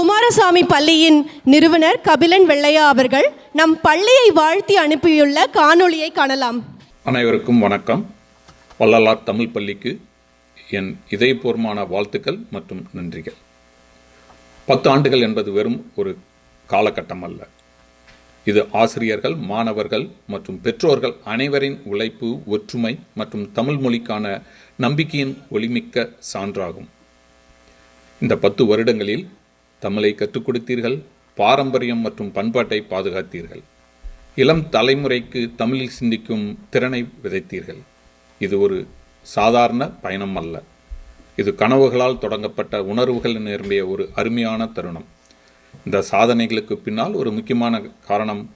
குமாரசாமி பள்ளியின் நிறுவனர் கபிலன் வெள்ளையா அவர்கள் நம் பள்ளியை வாழ்த்தி அனுப்பியுள்ள காணொளியை காணலாம். அனைவருக்கும் வணக்கம். வள்ளலார் தமிழ் பள்ளிக்கு என் இதயபூர்வமான வாழ்த்துக்கள் மற்றும் நன்றிகள். பத்து ஆண்டுகள் என்பது வெறும் ஒரு காலகட்டம் அல்ல. இது ஆசிரியர்கள் மாணவர்கள் மற்றும் பெற்றோர்கள் அனைவரின் உழைப்பு ஒற்றுமை மற்றும் தமிழ் மொழிக்கான நம்பிக்கையின் ஒளிமிக்க சான்றாகும். இந்த பத்து வருடங்களில் தமிழை கற்றுக் கொடுத்தீர்கள் பாரம்பரியம் மற்றும் பண்பாட்டை பாதுகாத்தீர்கள். இளம் தலைமுறைக்கு தமிழில் சிந்திக்கும் திறனை விதைத்தீர்கள். இது ஒரு சாதாரண பயணம் அல்ல. இது கனவுகளால் தொடங்கப்பட்ட உணர்வுகள் நிரம்பிய ஒரு அருமையான தருணம். இந்த சாதனைகளுக்கு பின்னால் ஒரு முக்கியமான காரணம்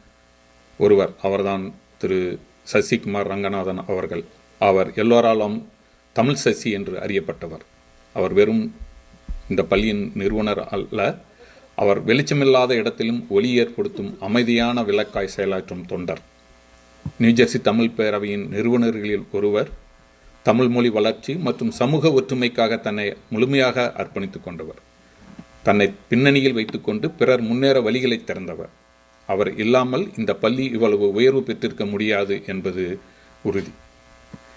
ஒருவர் அவர்தான் திரு. சசிகுமார் ரங்கநாதன் அவர்கள். அவர் எல்லோராலும் தமிழ் சசி என்று அறியப்பட்டவர். அவர் வெறும் இந்த பள்ளியின் நிறுவனர் அல்ல. அவர் வெளிச்சமில்லாத இடத்திலும் ஒளி ஏற்படுத்தும் அமைதியான விளக்காய் செயலாற்றும் தொண்டர். நியூஜெர்சி தமிழ் பேரவையின் நிறுவனர்களில் ஒருவர் தமிழ் மொழி வளர்ச்சி மற்றும் சமூக ஒற்றுமைக்காக தன்னை முழுமையாக அர்ப்பணித்துக் கொண்டவர். தன்னை பின்னணியில் வைத்துக்கொண்டு பிறர் முன்னேற வழிகளை திறந்தவர். அவர் இல்லாமல் இந்த பள்ளி இவ்வளவு உயர்வு பெற்றிருக்க முடியாது என்பது உறுதி.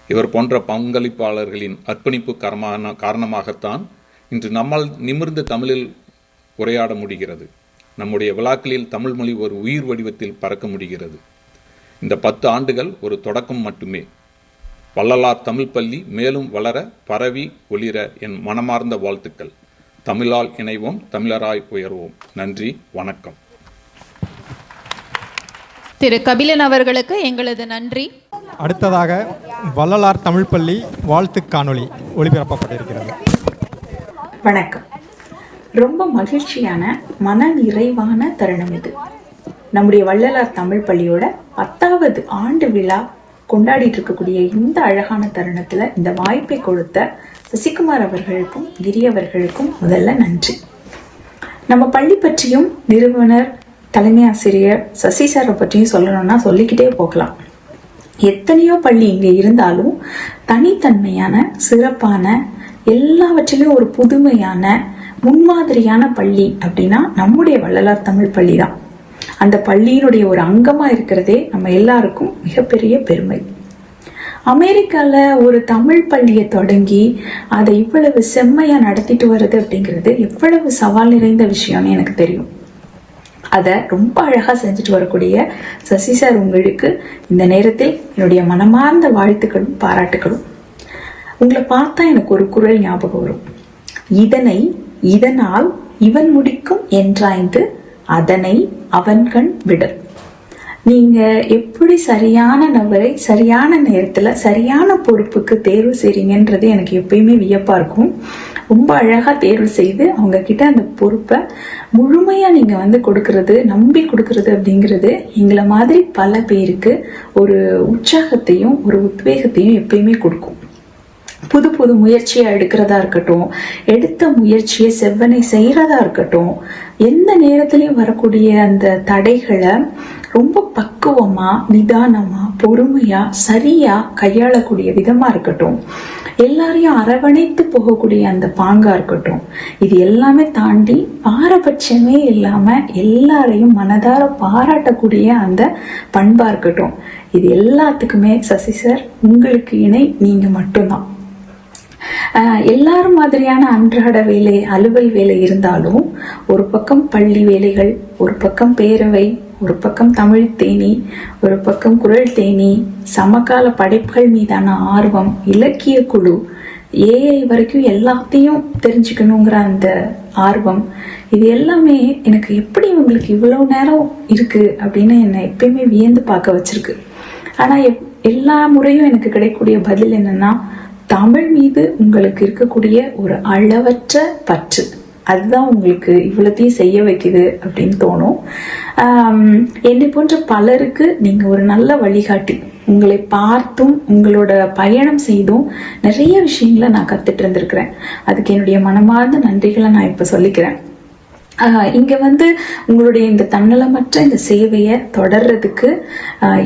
இவர் போன்ற பங்களிப்பாளர்களின் அர்ப்பணிப்பு காரணமான காரணமாகத்தான் இன்று நம்மால் நிமிர்ந்து தமிழில் உரையாட முடிகிறது. நம்முடைய விழாக்களில் தமிழ் மொழி ஒரு உயிர் வடிவத்தில் பறக்க முடிகிறது. இந்த பத்து ஆண்டுகள் ஒரு தொடக்கம் மட்டுமே. வள்ளலார் தமிழ் பள்ளி மேலும் வளர பரவி ஒளிர என் மனமார்ந்த வாழ்த்துக்கள். தமிழால் இணைவோம் தமிழராய் உயர்வோம். நன்றி வணக்கம். திரு கபிலன் அவர்களுக்கு எங்களது நன்றி. அடுத்ததாக வள்ளலார் தமிழ் பள்ளி வாழ்த்து காணொளி ஒளிபரப்பப்பட்டிருக்கிறது. வணக்கம். ரொம்ப மகிழ்ச்சியான மன நிறைவான தருணம் இது. நம்முடைய வள்ளலார் தமிழ் பள்ளியோட பத்தாவது ஆண்டு விழா கொண்டாடிட்டு இருக்கக்கூடிய இந்த அழகான தருணத்துல இந்த வாய்ப்பை கொடுத்த சசிகுமார் அவர்களுக்கும் கிரியவர்களுக்கும் முதல்ல நன்றி. நம்ம பள்ளி பற்றியும் நிறுவனர் தலைமை ஆசிரியர் சசி சாரை பற்றியும் சொல்லணும்னா சொல்லிக்கிட்டே போகலாம். எத்தனையோ பள்ளி இங்கே இருந்தாலும் தனித்தன்மையான சிறப்பான எல்லாவற்றிலும் ஒரு புதுமையான முன்மாதிரியான பள்ளி அப்படின்னா நம்முடைய வள்ளலார் தமிழ் பள்ளி தான் அந்த பள்ளியினுடைய ஒரு அங்கமாக இருக்கிறதே நம்ம எல்லாருக்கும் மிகப்பெரிய பெருமை. அமெரிக்காவில் ஒரு தமிழ் பள்ளியை தொடங்கி அதை இவ்வளவு செம்மையாக நடத்திட்டு வருது அப்படிங்கிறது எவ்வளவு சவால் நிறைந்த விஷயம்னு எனக்கு தெரியும். அதை ரொம்ப அழகாக செஞ்சுட்டு வரக்கூடிய சசி சார் உங்களுக்கு இந்த நேரத்தில் என்னுடைய மனமார்ந்த வாழ்த்துக்களும் பாராட்டுகளும் உங்களை பார்த்தா எனக்கு ஒரு குரல் ஞாபகம் வரும். இதனை இதனால் இவன் முடிக்கும் என்றாய்ந்து அதனை அவன்கண் விடல். நீங்க எப்படி சரியான நபரை சரியான நேரத்துல சரியான பொறுப்புக்கு தேர்வு செய்றீங்கன்றது எனக்கு எப்பயுமே வியப்பா இருக்கும். ரொம்ப அழகா தேர்வு செய்து அவங்க கிட்ட அந்த பொறுப்பை முழுமையா நீங்க வந்து கொடுக்கறது நம்பி கொடுக்கறது அப்படிங்கிறது எங்களை மாதிரி பல பேருக்கு ஒரு உற்சாகத்தையும் ஒரு உத்வேகத்தையும் எப்பயுமே கொடுக்கும். புது புது முயற்சியை எடுக்கிறதா இருக்கட்டும் எடுத்த முயற்சியை செவ்வனை செய்கிறதா இருக்கட்டும் எந்த நேரத்திலையும் வரக்கூடிய அந்த தடைகளை ரொம்ப பக்குவமாக நிதானமாக பொறுமையாக சரியாக கையாளக்கூடிய விதமாக இருக்கட்டும். எல்லாரையும் அரவணைத்து போகக்கூடிய அந்த பாங்காக இருக்கட்டும். இது எல்லாமே தாண்டி பாரபட்சமே இல்லாமல் எல்லாரையும் மனதார பாராட்டக்கூடிய அந்த பண்பாக இருக்கட்டும். இது எல்லாத்துக்குமே சசி சார் உங்களுக்கு இணை நீங்கள் மட்டும்தான். எல்லாரும் மாதிரியான அன்றாட வேலை அலுவல் வேலை இருந்தாலும் ஒரு பக்கம் பள்ளி வேலைகள் ஒரு பக்கம் பேரவை ஒரு பக்கம் தமிழ் தேனி ஒரு பக்கம் குரல் தேனி சமகால படைப்புகள் மீதான ஆர்வம் இலக்கிய குழு ஏஐ வரைக்கும் எல்லாத்தையும் தெரிஞ்சுக்கணுங்கிற அந்த ஆர்வம். இது எல்லாமே எனக்கு எப்படி உங்களுக்கு இவ்வளவு நேரம் இருக்கு அப்படின்னு என்னை எப்பயுமே வியந்து பார்க்க வச்சிருக்கு. ஆனா எப்- எல்லா முறையும் எனக்கு கிடைக்கக்கூடிய பதில் என்னன்னா தமிழ் மீது உங்களுக்கு இருக்கக்கூடிய ஒரு அளவற்ற பற்று. அதுதான் உங்களுக்கு இவ்வளோத்தையும் செய்ய வைக்குது அப்படின்னு தோணும். என்னை போன்ற பலருக்கு நீங்கள் ஒரு நல்ல வழிகாட்டி. உங்களை பார்த்தும் உங்களோட பயணம் செய்தும் நிறைய விஷயங்களை நான் கற்றுட்டு இருந்திருக்கிறேன். அதுக்கு என்னுடைய மனமார்ந்த நன்றிகளை நான் இப்போ சொல்லிக்கிறேன். இங்க வந்து உங்களுடைய இந்த தன்னலமற்ற இந்த சேவையை தொடர்றதுக்கு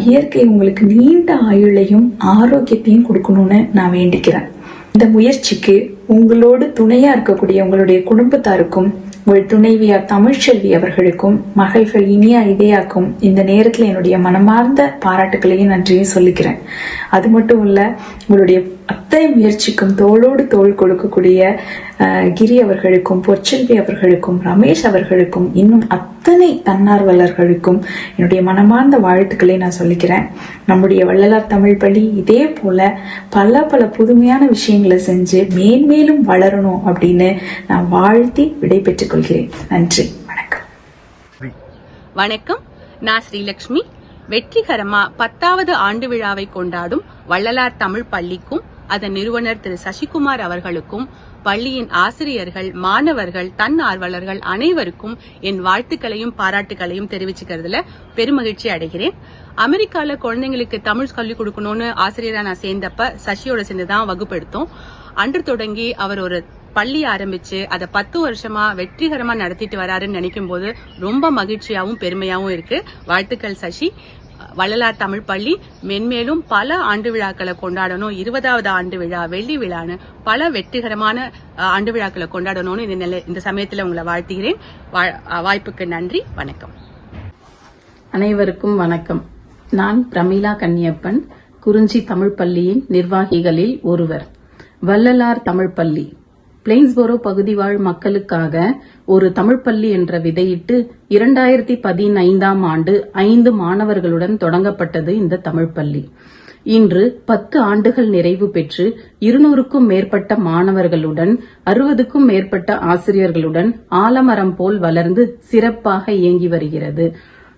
இயற்கை உங்களுக்கு நீண்ட ஆயுளையும் ஆரோக்கியத்தையும் கொடுக்கணும்னு நான் வேண்டிக்கிறேன். இந்த முயற்சிக்கு உங்களோடு துணையா இருக்கக்கூடிய உங்களுடைய குடும்பத்தாருக்கும் உங்கள் துணைவியார் தமிழ்ச்செல்வி அவர்களுக்கும் மகள்கள் இனியா இதயாக்கும் இந்த நேரத்தில் என்னுடைய மனமார்ந்த பாராட்டுகளையும் நன்றியும் சொல்லிக்கிறேன். அது மட்டும் இல்லை உங்களுடைய அத்தனை முயற்சிக்கும் தோளோடு தோள் கொடுக்கக்கூடிய கிரி அவர்களுக்கும் பொற்செல்வி அவர்களுக்கும் ரமேஷ் அவர்களுக்கும் இன்னும் அத்தனை தன்னார்வலர்களுக்கும் என்னுடைய மனமார்ந்த வாழ்த்துக்களை நான் சொல்லிக்கிறேன். நம்முடைய வள்ளலார் தமிழ் பள்ளி இதே போல பல பல புதுமையான விஷயங்களை செஞ்சு மேன்மேலும் வளரணும் அப்படின்னு நான் வாழ்த்தி விடைபெற்றுக் கொள்கிறேன். நன்றி. வணக்கம். வணக்கம். நான் ஸ்ரீலக்ஷ்மி. வெற்றிகரமா பத்தாவது ஆண்டு விழாவை கொண்டாடும் வள்ளலார் தமிழ் பள்ளிக்கும் அதன் நிறுவனர் திரு. சசிகுமார் அவர்களுக்கும் பள்ளியின் ஆசிரியர்கள் மாணவர்கள் தன் ஆர்வலர்கள் அனைவருக்கும் என் வாழ்த்துக்களையும் பாராட்டுகளையும் தெரிவிச்சுக்கிறதுல பெருமகிழ்ச்சி அடைகிறேன். அமெரிக்கால குழந்தைங்களுக்கு தமிழ் கல்வி கொடுக்கணும்னு ஆசிரியரா நான் சேர்ந்தப்ப சசியோட சேர்ந்து தான் வகுப்பெடுத்தோம். அன்று தொடங்கி அவர் ஒரு பள்ளி ஆரம்பிச்சு அதை பத்து வருஷமா வெற்றிகரமா நடத்திட்டு வராருன்னு நினைக்கும் போது ரொம்ப மகிழ்ச்சியாவும் பெருமையாவும் இருக்கு. வாழ்த்துக்கள் சசி. வள்ளலார் தமிழ் பள்ளி மென்மேலும் பல ஆண்டு விழாக்களை கொண்டாடணும். இருபதாவது ஆண்டு விழா வெள்ளி விழான்னு பல வெற்றிகரமான ஆண்டு விழாக்களை கொண்டாடணும்னு இந்த நிலை இந்த சமயத்தில் உங்களை வாழ்த்துகிறேன். வாய்ப்புக்கு நன்றி. வணக்கம். அனைவருக்கும் வணக்கம். நான் பிரமீலா கன்னியப்பன் குறிஞ்சி தமிழ் பள்ளியின் நிர்வாகிகளில் ஒருவர். வள்ளலார் தமிழ் பள்ளி. பிளெயின்ஸ்போரோ பகுதி வாழ் மக்களுக்காக ஒரு தமிழ் பள்ளி என்ற விதையிட்டு இரண்டாயிரத்தி பதினைந்தாம் ஆண்டு ஐந்து மாணவர்களுடன் தொடங்கப்பட்டது இந்த தமிழ் பள்ளி. இன்று பத்து ஆண்டுகள் நிறைவு பெற்று இருநூறுக்கும் மேற்பட்ட மாணவர்களுடன் அறுபதுக்கும் மேற்பட்ட ஆசிரியர்களுடன் ஆலமரம் போல் வளர்ந்து சிறப்பாக இயங்கி வருகிறது.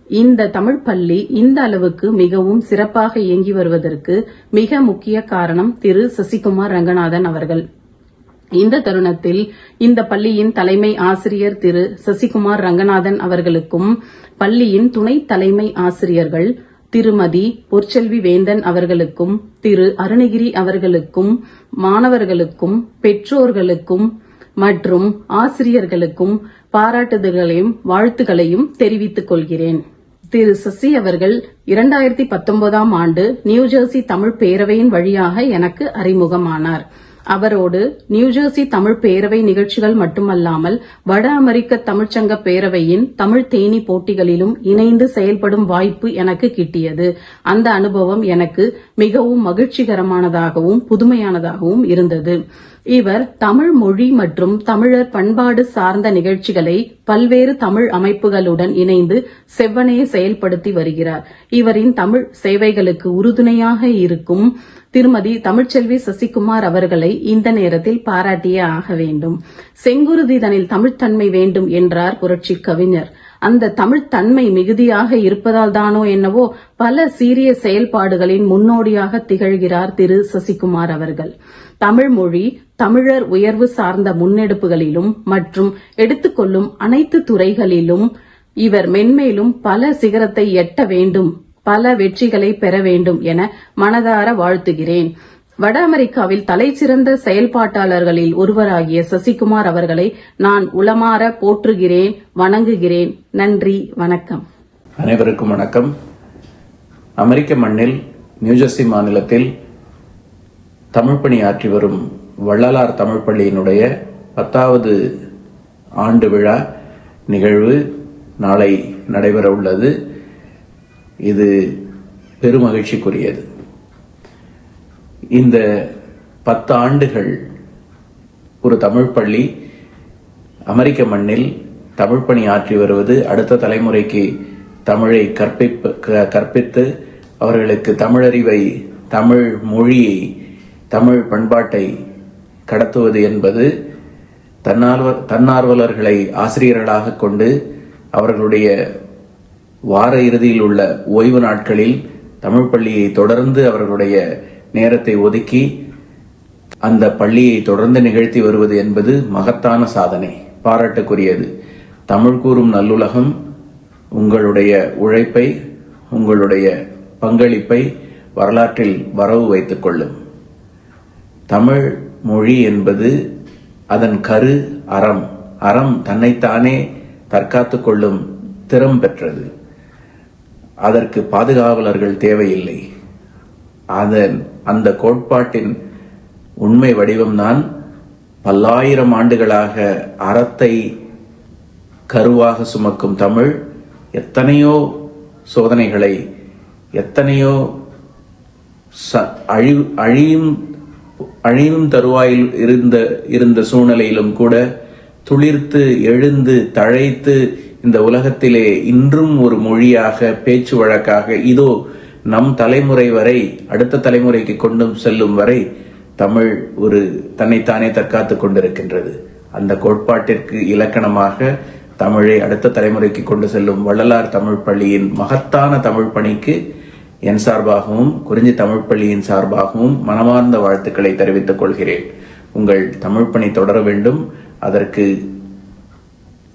இந்த தமிழ் பள்ளி இந்த அளவுக்கு மிகவும் சிறப்பாக இயங்கி வருவதற்கு மிக முக்கிய காரணம் திரு சசிகுமார் ரங்கநாதன் அவர்கள். இந்த தருணத்தில் இந்த பள்ளியின் தலைமை ஆசிரியர் திரு சசிகுமார் ரங்கநாதன் அவர்களுக்கும் பள்ளியின் துணை தலைமை ஆசிரியர்கள் திருமதி பொற்செல்வி வேந்தன் அவர்களுக்கும் திரு அருணகிரி அவர்களுக்கும் மாணவர்களுக்கும் பெற்றோர்களுக்கும் மற்றும் ஆசிரியர்களுக்கும் பாராட்டுதல்களையும் வாழ்த்துக்களையும் தெரிவித்துக் கொள்கிறேன். திரு சசி அவர்கள் இரண்டாயிரத்தி பத்தொன்பதாம் ஆண்டு நியூஜெர்சி தமிழ் பேரவையின் வழியாக எனக்கு அறிமுகமானார். அவரோடு நியூஜெர்சி தமிழ் பேரவை நிகழ்ச்சிகள் மட்டுமல்லாமல் வட அமெரிக்க தமிழ்ச்சங்க பேரவையின் தமிழ் தேனி போட்டிகளிலும் இணைந்து செயல்படும் வாய்ப்பு எனக்கு கிட்டியது. அந்த அனுபவம் எனக்கு மிகவும் மகிழ்ச்சிகரமானதாகவும் புதுமையானதாகவும் இருந்தது. இவர் தமிழ் மொழி மற்றும் தமிழர் பண்பாடு சார்ந்த நிகழ்ச்சிகளை பல்வேறு தமிழ் அமைப்புகளுடன் இணைந்து செவ்வனைய செயல்படுத்தி வருகிறார். இவரின் தமிழ் சேவைகளுக்கு உறுதுணையாக இருக்கும் திருமதி தமிழ்ச்செல்வி சசிகுமார் அவர்களை இந்த நேரத்தில் பாராட்டியே ஆக வேண்டும். செங்குருதிதனில் தமிழ்த்தன்மை வேண்டும் என்றார் புரட்சி கவிஞர். அந்த தமிழ் தன்மை மிகுதியாக இருப்பதால் தானோ என்னவோ பல சீரிய செயல்பாடுகளின் முன்னோடியாக திகழ்கிறார் திரு சசிகுமார் அவர்கள். தமிழ் மொழி தமிழர் உயர்வு சார்ந்த முன்னெடுப்புகளிலும் மற்றும் எடுத்துக்கொள்ளும் அனைத்து துறைகளிலும் இவர் மென்மேலும் பல சிகரத்தை எட்ட வேண்டும் பல வெற்றிகளை பெற வேண்டும் என மனதார வாழ்த்துகிறேன். வட அமெரிக்காவில் தலைசிறந்த செயல்பாட்டாளர்களில் ஒருவராகிய சசிகுமார் அவர்களை நான் உளமாற போற்றுகிறேன் வணங்குகிறேன். நன்றி வணக்கம். அனைவருக்கும் வணக்கம். அமெரிக்க மண்ணில் நியூஜெர்சி மாநிலத்தில் தமிழ் பணி ஆற்றி வரும் வள்ளலார் தமிழ் பள்ளியினுடைய பத்தாவது ஆண்டு விழா நிகழ்வு நாளை நடைபெற உள்ளது இது பெருமகிழ்ச்சிக்குரியது. இந்த பத்து ஆண்டுகள் ஒரு தமிழ் பள்ளி அமெரிக்க மண்ணில் தமிழ் பணி ஆற்றி வருவது அடுத்த தலைமுறைக்கு தமிழை கற்பிப்ப க- கற்பித்து அவர்களுக்கு தமிழறிவை தமிழ் மொழியை தமிழ் பண்பாட்டை கடத்துவது என்பது தன்னார்வ தன்னார்வலர்களை ஆசிரியர்களாக கொண்டு அவர்களுடைய வார இறுதியில் உள்ள ஓய்வு நாட்களில் தமிழ் பள்ளியை தொடர்ந்து அவர்களுடைய நேரத்தை ஒதுக்கி அந்த பள்ளியை தொடர்ந்து நிகழ்த்தி வருவது என்பது மகத்தான சாதனை. பாராட்டுக்குரியது. தமிழ் கூறும் நல்லுலகம் உங்களுடைய உழைப்பை உங்களுடைய பங்களிப்பை வரலாற்றில் வரவு வைத்துக் கொள்ளும். தமிழ் மொழி என்பது அதன் கரு அறம். அறம் தன்னைத்தானே தற்காத்து கொள்ளும் திறம் பெற்றது அதற்கு பாதுகாவலர்கள் தேவையில்லை. அதன் அந்த கோட்பாட்டின் உண்மை வடிவம்தான் பல்லாயிரம் ஆண்டுகளாக அறத்தை கருவாக சுமக்கும் தமிழ். எத்தனையோ சோதனைகளை எத்தனையோ ச- அழிவு அழியும் அழியும் தருவாயில் இருந்த இருந்த சூழ்நிலையிலும் கூட துளிர்த்து எழுந்து தழைத்து இந்த உலகத்திலே இன்றும் ஒரு மொழியாக பேச்சு வழக்காக இதோ நம் தலைமுறை வரை அடுத்த தலைமுறைக்கு கொண்டு செல்லும் வரை தமிழ் ஒரு தன்னைத்தானே தற்காத்து கொண்டிருக்கின்றது. அந்த கோட்பாட்டிற்கு இலக்கணமாக தமிழை அடுத்த தலைமுறைக்கு கொண்டு செல்லும் வள்ளலார் தமிழ் பள்ளியின் மகத்தான தமிழ் பணிக்கு என் சார்பாகவும் குறிஞ்சி தமிழ் பள்ளியின் சார்பாகவும் மனமார்ந்த வாழ்த்துக்களை தெரிவித்துக் கொள்கிறேன். உங்கள் தமிழ் பணி தொடர வேண்டும். அதற்கு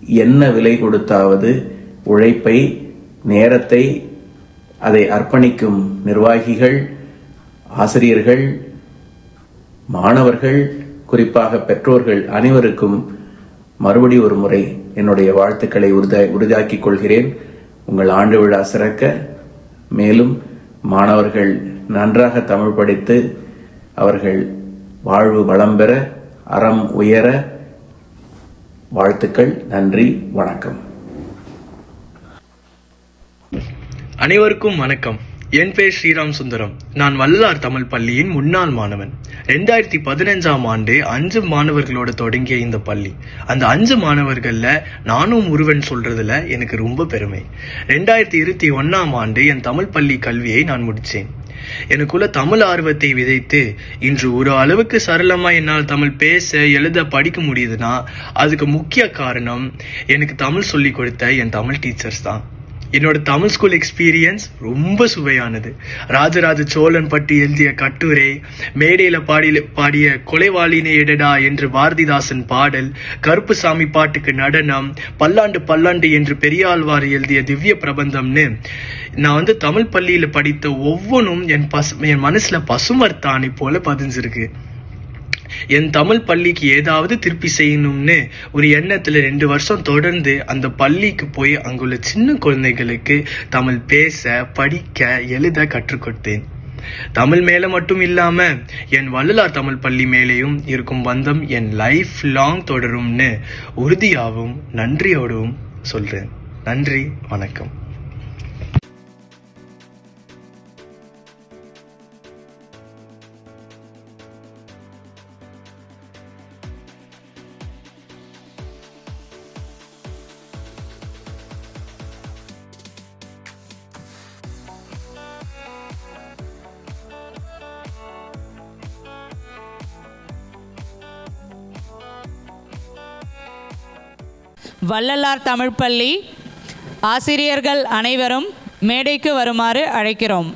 என்ன விலை கொடுத்தாவது உழைப்பை நேரத்தை அதை அர்ப்பணிக்கும் நிர்வாகிகள் ஆசிரியர்கள் மாணவர்கள் குறிப்பாக பெற்றோர்கள் அனைவருக்கும் மறுபடி ஒரு முறை என்னுடைய வாழ்த்துக்களை உறுதி உறுதியாக்கிக் கொள்கிறேன். உங்கள் ஆண்டு விழா சிறக்க. மேலும் மாணவர்கள் நன்றாக தமிழ் படித்து அவர்கள் வாழ்வு வளம் பெற அறம் உயர வாழ்த்துக்கள். நன்றி வணக்கம். அனைவருக்கும் வணக்கம். என் பேர் ஸ்ரீராம் சுந்தரம். நான் வல்லார் தமிழ் பள்ளியின் முன்னாள் மாணவன். ரெண்டாயிரத்தி பதினஞ்சாம் ஆண்டு அஞ்சு மாணவர்களோட தொடங்கிய இந்த பள்ளி. அந்த அஞ்சு மாணவர்களில் நானும் ஒருவன் சொல்றதுல எனக்கு ரொம்ப பெருமை. ரெண்டாயிரத்தி இருபத்தி ஒன்னாம் ஆண்டு என் தமிழ் பள்ளி கல்வியை நான் முடித்தேன். எனக்குள்ள தமிழ் ஆர்வத்தை விதைத்து இன்று ஒரு அளவுக்கு சரளமா என்னால் தமிழ் பேச எழுத படிக்க முடியுதுன்னா அதுக்கு முக்கிய காரணம் எனக்கு தமிழ் சொல்லி கொடுத்த என் தமிழ் டீச்சர்ஸ் தான். என்னோட தமிழ் ஸ்கூல் எக்ஸ்பீரியன்ஸ் ரொம்ப சுவையானது. ராஜராஜ சோழன் பற்றி எழுதிய கட்டுரை மேடையில் பாடிய பாடிய கொலைவாளினை எடடா என்று பாரதிதாசன் பாடல் கருப்புசாமி பாட்டுக்கு நடனம் பல்லாண்டு பல்லாண்டு என்று பெரியாழ்வார் எழுதிய திவ்ய பிரபந்தம்னு நான் வந்து தமிழ் பள்ளியில் படித்த ஒவ்வொன்றும் என் பசு என் மனசில் பசுமர்த்தாணி போல பதிஞ்சிருக்கு. என் தமிழ் பள்ளிக்கு ஏதாவது திருப்பி செய்யணும்னு ஒரு எண்ணத்துல ரெண்டு வருஷம் தொடர்ந்து அந்த பள்ளிக்கு போய் அங்குள்ள சின்ன குழந்தைகளுக்கு தமிழ் பேச படிக்க எழுத கற்றுக் கொடுத்தேன். தமிழ் மேல மட்டும் இல்லாம என் வள்ளலார் தமிழ் பள்ளி மேலேயும் இருக்கும் பந்தம் என் லைஃப் லாங் தொடரும்னு உறுதியாகவும் நன்றியோடவும் சொல்றேன். நன்றி வணக்கம். வள்ளலார் தமிழ் பள்ளி ஆசிரியர்கள் அனைவரும் மேடைக்கு வருமாறு அழைக்கிறோம்.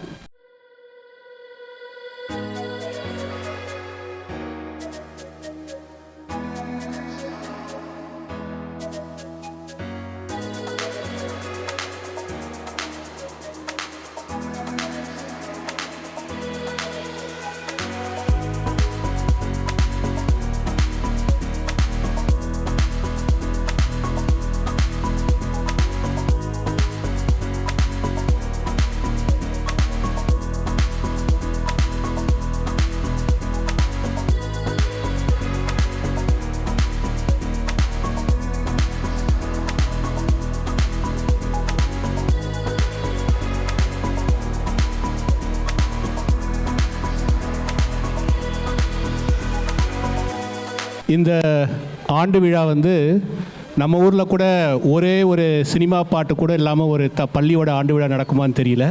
இந்த ஆண்டு விழா வந்து நம்ம ஊரில் கூட ஒரே ஒரு சினிமா பாட்டு கூட இல்லாமல் ஒரு த பள்ளியோட ஆண்டு விழா நடக்குமான்னு தெரியல.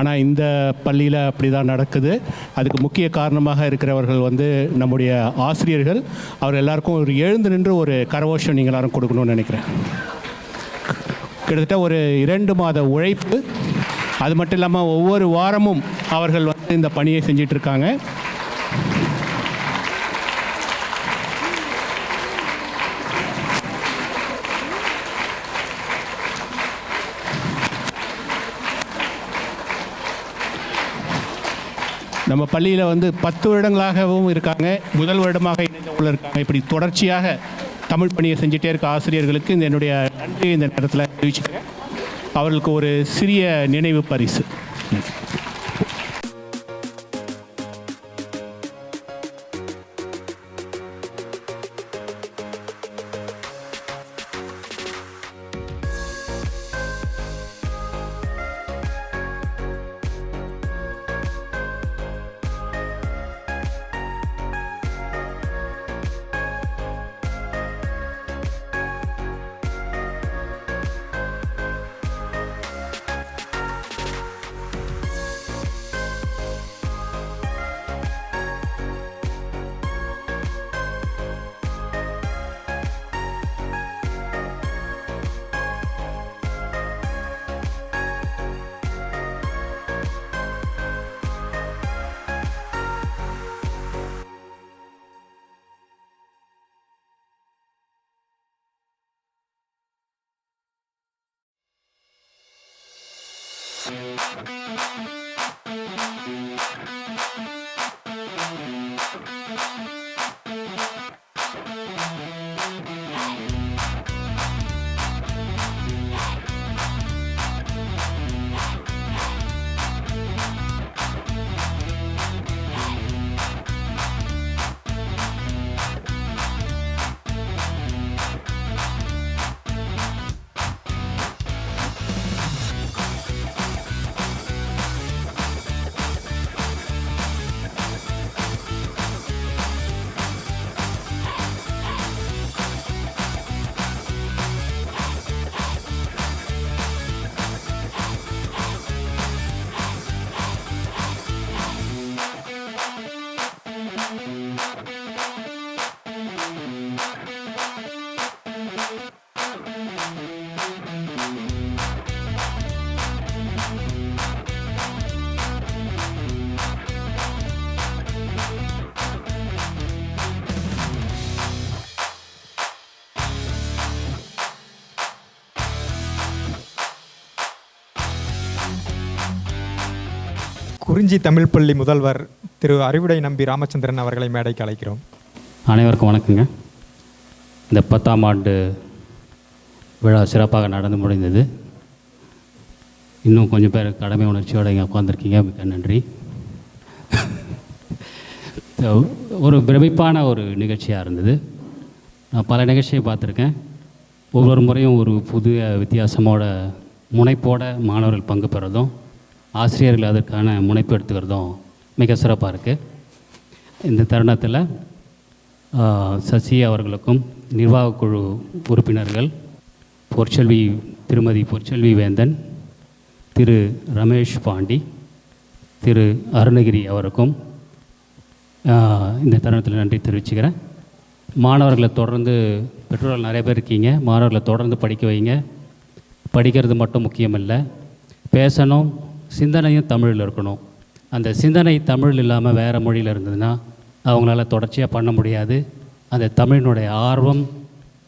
ஆனால் இந்த பள்ளியில் அப்படி தான் நடக்குது. அதுக்கு முக்கிய காரணமாக இருக்கிறவர்கள் வந்து நம்முடைய ஆசிரியர்கள் அவர் எல்லாருக்கும் ஒரு எழுந்து நின்று ஒரு கரவோஷம் நீங்கள் எல்லாரும் கொடுக்கணும்னு நினைக்கிறேன். கிட்டத்தட்ட ஒரு இரண்டு மாத உழைப்பு. அது மட்டும் இல்லாமல் ஒவ்வொரு வாரமும் அவர்கள் வந்து இந்த பணியை செஞ்சிட்டு நம்ம பள்ளியில் வந்து பத்து வருடங்களாகவும் இருக்காங்க. முதல் வருடமாக இணைந்தவங்களும் இருக்காங்க. இப்படி தொடர்ச்சியாக தமிழ் பணியை செஞ்சுட்டே இருக்க ஆசிரியர்களுக்கு இந்த என்னுடைய நன்றியை இந்த நேரத்தில் தெரிவிச்சுக்கிறேன். அவர்களுக்கு ஒரு சிறிய நினைவு பரிசு. குறிஞ்சி தமிழ் பள்ளி முதல்வர் திரு அறிவுடை நம்பி ராமச்சந்திரன் அவர்களை மேடைக்கு அழைக்கிறோம். அனைவருக்கும் வணக்கங்க. இந்த பத்தாம் ஆண்டு விழா சிறப்பாக நடந்து முடிந்தது. இன்னும் கொஞ்சம் பேர் கடமை உணர்ச்சியோடு இங்கே உட்காந்துருக்கீங்க மிக்க நன்றி. ஒரு பிரமிப்பான ஒரு நிகழ்ச்சியாக இருந்தது. நான் பல நிகழ்ச்சியை பார்த்துருக்கேன். ஒவ்வொரு முறையும் ஒரு புதிய வித்தியாசமோட முனைப்போட மாணவர்கள் பங்கு பெறதும் ஆசிரியர்கள் அதற்கான முனைப்பு எடுத்துக்கிறதும் மிக சிறப்பாக இருக்குது இந்த தருணத்தில் சசி அவர்களுக்கும் நிர்வாக குழு உறுப்பினர்கள் பொற்செல்வி திருமதி பொற்செல்வி வேந்தன் திரு ரமேஷ் பாண்டி திரு அருணகிரி அவருக்கும் இந்த தருணத்தில் நன்றி தெரிவிச்சுக்கிறேன். மாணவர்களை தொடர்ந்து பெற்றோர்கள் நிறைய பேர் இருக்கீங்க மாணவர்களை தொடர்ந்து படிக்க வைங்க. படிக்கிறது மட்டும் முக்கியமில்லை. பேசணும் சிந்தனையும் தமிழில் இருக்கணும். அந்த சிந்தனை தமிழ் இல்லாமல் வேறு மொழியில் இருந்ததுன்னா அவங்களால தொடர்ச்சியாக பண்ண முடியாது. அந்த தமிழினுடைய ஆர்வம்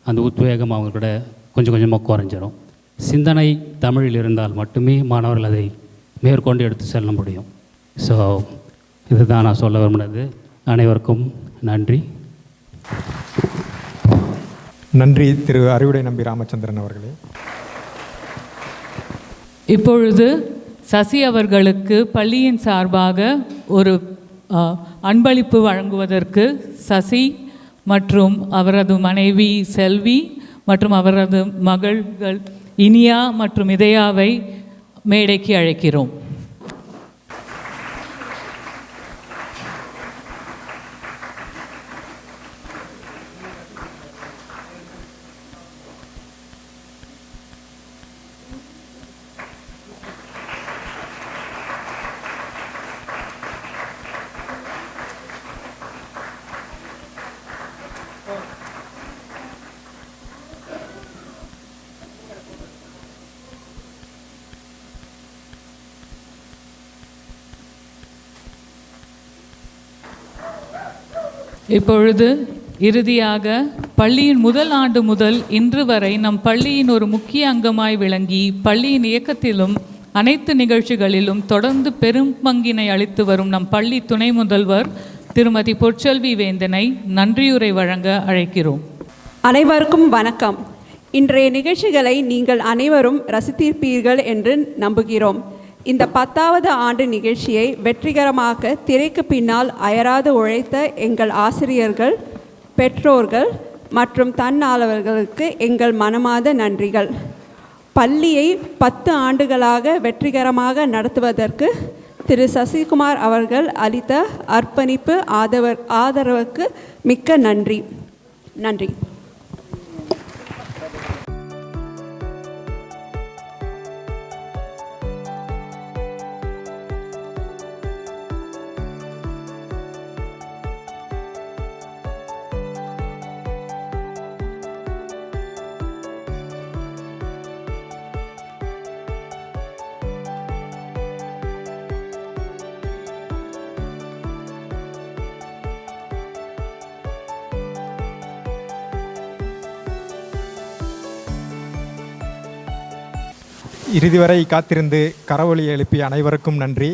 அந்த உத்வேகம் அவங்களோட கொஞ்சம் கொஞ்சமாக குறைஞ்சிரும். சிந்தனை தமிழில் இருந்தால் மட்டுமே மாணவர்கள் அதை மேற்கொண்டு எடுத்து செல்ல முடியும். ஸோ இதுதான் நான் சொல்ல விரும்பினது. அனைவருக்கும் நன்றி. நன்றி திரு அறிவுடை நம்பி ராமச்சந்திரன் அவர்களே. இப்பொழுது சசி அவர்களுக்கு பள்ளியின் சார்பாக ஒரு அன்பளிப்பு வழங்குவதற்கு சசி மற்றும் அவரது மனைவி செல்வி மற்றும் அவரது மகள்கள் இனியா மற்றும் இதயாவை மேடைக்கு அழைக்கிறோம். இப்பொழுது இறுதியாக பள்ளியின் முதல் ஆண்டு முதல் இன்று வரை நம் பள்ளியின் ஒரு முக்கிய அங்கமாய் விளங்கி பள்ளியின் இயக்கத்திலும் அனைத்து நிகழ்ச்சிகளிலும் தொடர்ந்து பெரும் பங்கினை அளித்து வரும் நம் பள்ளி துணை முதல்வர் திருமதி பொற்செல்வி வேந்தனை நன்றியுரை வழங்க அழைக்கிறோம். அனைவருக்கும் வணக்கம். இன்றைய நிகழ்ச்சிகளை நீங்கள் அனைவரும் ரசித்திருப்பீர்கள் என்று நம்புகிறோம். இந்த பத்தாவது ஆண்டு நிகழ்ச்சியை வெற்றிகரமாக்க திரைக்கு பின்னால் அயராது உழைத்த எங்கள் ஆசிரியர்கள் பெற்றோர்கள் மற்றும் தன்னாளர்களுக்கு எங்கள் மனமாத நன்றிகள். பள்ளியை பத்து ஆண்டுகளாக வெற்றிகரமாக நடத்துவதற்கு திரு. சசிகுமார் அவர்கள் அளித்த அர்ப்பணிப்பு ஆதவர் ஆதரவுக்கு மிக்க நன்றி. நன்றி. இறுதி வரை காத்திருந்து கரவொலி எழுப்பிய அனைவருக்கும் நன்றி.